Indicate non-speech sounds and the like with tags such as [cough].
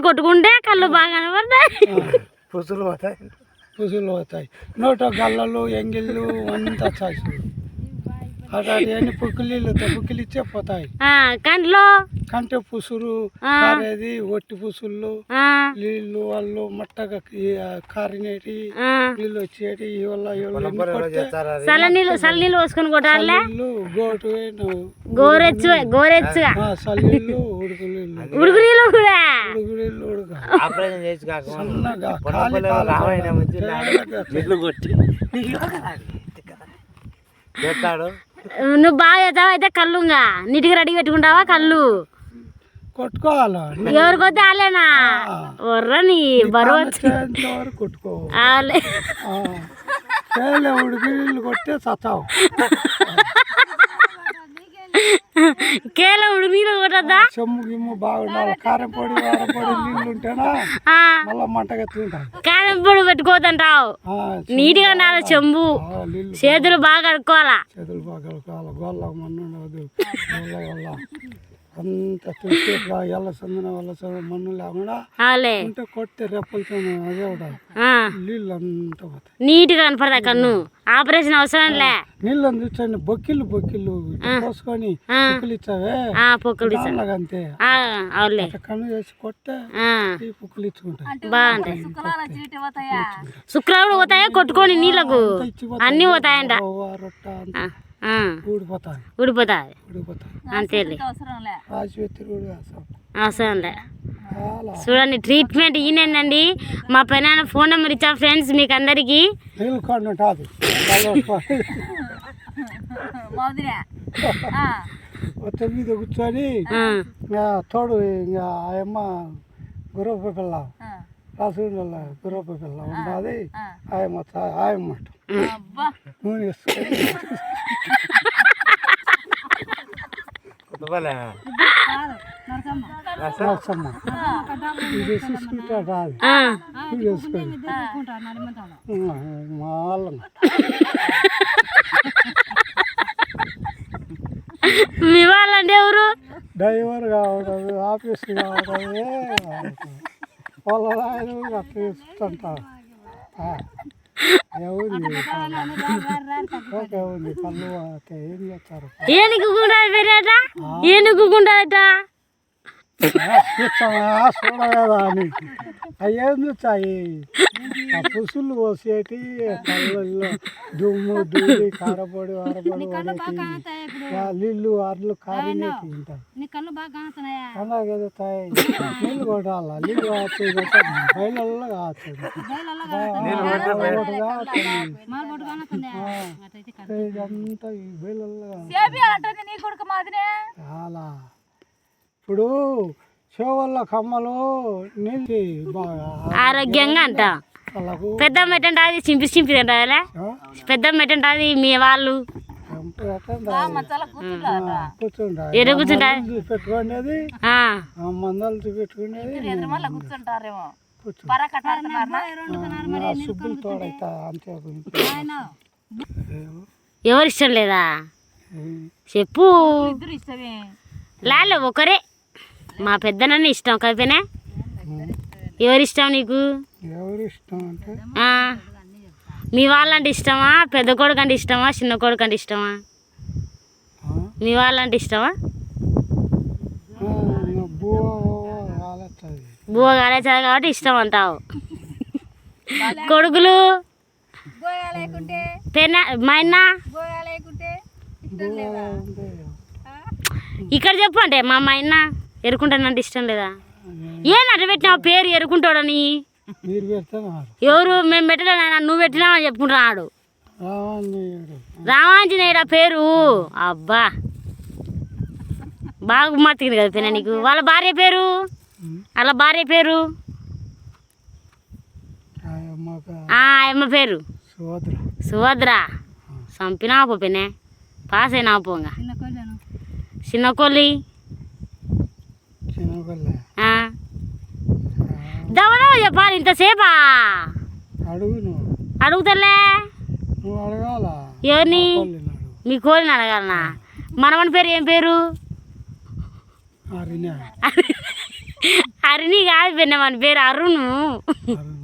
కొట్టుకుంటే కళ్ళు బాగా కనబడతాయి. పుసులు పోతాయి. పుసులు పోతాయి. నోట గల్లలు ఎంగిళ్ళు అంతా చాసి అన్ని పోతాయి. కంటే పుసురు. కారేది ఒట్టి పుసులు ఆ, నీళ్ళు వాళ్ళు మట్టగా కారినేటి ఆ. నీళ్ళు వచ్చేటి ఈ వల్ల ఈ వల్ల ఎన్ని కొడితే చల్ల నీళ్ళు చల్ల నీళ్ళు పోసుకొని కొట్టాలే గోటు గోరెచ్చు చల్లీళ్ళు ఉడుకు నీళ్ళు ఉడుకు నీళ్ళు కూడా? ఉడుకు నీళ్ళు ఉడక. ఆపరేషన్ చేసి కొట్టి. చేస్తాడు? నువ్వు బాగా చేస్తావా? అయితే కళ్ళుగా నీటికి రెడీ పెట్టుకుంటావా కళ్ళు? కొట్టుకోవాలి? ఎవరికొద్ది ఆలేనా ఒర్రని బరువు చేయంత వరకు కొట్టుకో ఆలే చేయలే ఉడికి నీళ్ళు కొట్టే సతావు [laughs] కేల ఉడుకు నీళ్ళు కొట్టద్దా? చెమ్ము గిమ్ము బాగుండాలి. కారం పొడి వారం పొడి నీళ్ళు ఉంటేనా ఆ, మళ్ళా మంటగా తింటాయి కారం పొడి పెట్టుకోదంటావు నీట్గా ఉండాలి చెంబు. చేతులు బాగా కడుక్కోవాలా? చేతులు బాగా కావాలి గోళ్ళ మన్ను అంత చూస్తే ఎల్ల సందన వల్ల మన్ను లేకుండా ఆలే. ఉంటే కొట్టే రెప్పలతో అదే కూడా ఆ, నీళ్ళు అంతా పోతాయి. నీట్గా కనపడదా కన్ను. ఆపరేషన్ అవసరం లే. నీళ్ళు చూసండి బొక్కిళ్ళు బొక్కిళ్ళు. పోసుకొని ఆ. బొక్కిలు ఇచ్చావే? ఆ పొక్కులు అంతే. ఆ, అవులే అట్లా కన్ను చేసి కొట్టే ఆ, ఈ బొక్కులు ఇచ్చుకుంటాయి. బాగుంటాయి. శుక్రవారం పోతాయా? కొట్టుకొని నీళ్ళకు? అన్నీ పోతాయంట. రొట్ట ఊడిపోతాయి ఊడిపోతాయి ఊడిపోతాయి అంతేలే. చూడండి ట్రీట్మెంట్ ఈయనండి మా పైన ఫోన్ నెంబర్ ఇచ్చా ఫ్రెండ్స్ మీకు అందరికీ నీళ్ళు కాడు ఉంటుంది మొత్తం మీద కూర్చొని తోడు ఇంకా ఆయమ్మ గుర్రపు పిల్ల. రాసుల గుర్రపు పిల్ల ఉన్నది ఆయమ్మ తా- ఆయమ్మ అటు. నూనె ఇది చూసుకుంటా రాదు. వాళ్ళం మీ వాళ్ళంటే ఎవరు? డ్రైవర్ కావడం ఆఫీస్ కావడం వాళ్ళ ఆయన అట్లా చూస్తుంటారు ఎవరి ఓకే ఉంది కళ్ళు చూస్తామా చూడగదా అని అయ్యేం చూస్తాయి ఆ పుసులు పోసేటి కళ్ళల్లో దుమ్ము దూడి కారపొడి వారపొడి నీళ్ళు అర్లు కారినేటి ఉంటాయి అలాగే నీళ్ళు కొట్టాల? నీళ్ళు కావచ్చు బయలల్లో ఇదంతా ఈ బయలల్లో అంటుంది నీ కొడుకు మాదినే చాలా. ఇప్పుడు చెవుల కమ్మలు నీళ్ళు బాగా ఆరోగ్యంగా అంట. పెద్ద మెట్టంటే అది చింపి చింపి తింటారా పెద్ద మెట్టంటే అది మీ వాళ్ళు? పెట్టుకునేది మందలు పెట్టుకునేది కూర్చుంటారేమో. ఎవరు ఇష్టం లేదా? చెప్పు. లాలే ఒకరే. మా పెద్దనన్న ఇష్టం కలిపినా ఎవరు ఇష్టం నీకు? ఎవరు ఇష్టం అంటే? ఆ, మీ వాళ్ళంటే ఇష్టమా? పెద్ద కొడుకు అంటే ఇష్టమా? చిన్న కొడుకు అంటే ఇష్టమా? మీ వాళ్ళంటే ఇష్టమా? బువ్వ కాలేచారు కాబట్టి ఇష్టం అంటావు. కొడుకులు? ఇక్కడ చెప్పు అంటే మా మైన్న ఎరుకుంటానంటే ఇష్టం లేదా? ఏం అట్ట పెట్టినావు? పేరు ఎరుకుంటాడని. ఎవరు? మేము పెట్టలేనా నువ్వు పెట్టినావని చెప్పుకుంటున్నాడు రావణ్యుడు రామాంజనేయుడు. ఆ పేరు? అబ్బా. బాగా మతికింది కదా పిన్న నీకు. వాళ్ళ భార్య పేరు? వాళ్ళ భార్య పేరు? అమ్మ పేరు? సుభద్ర. చంపినా పో పిన్నే. పాస్ అయినా పోంగా చిన్న కొల్లి. దవదవ చెప్పాలి ఇంతసేపా? అడుగు అడుగుతలే. నువ్వు అడగాల? మీ కోరిని అడగాలనా? మనవని పేరు ఏం పేరు? హరిణి కాదు పెన్నమని పేరు అరుణు. అరుణ్.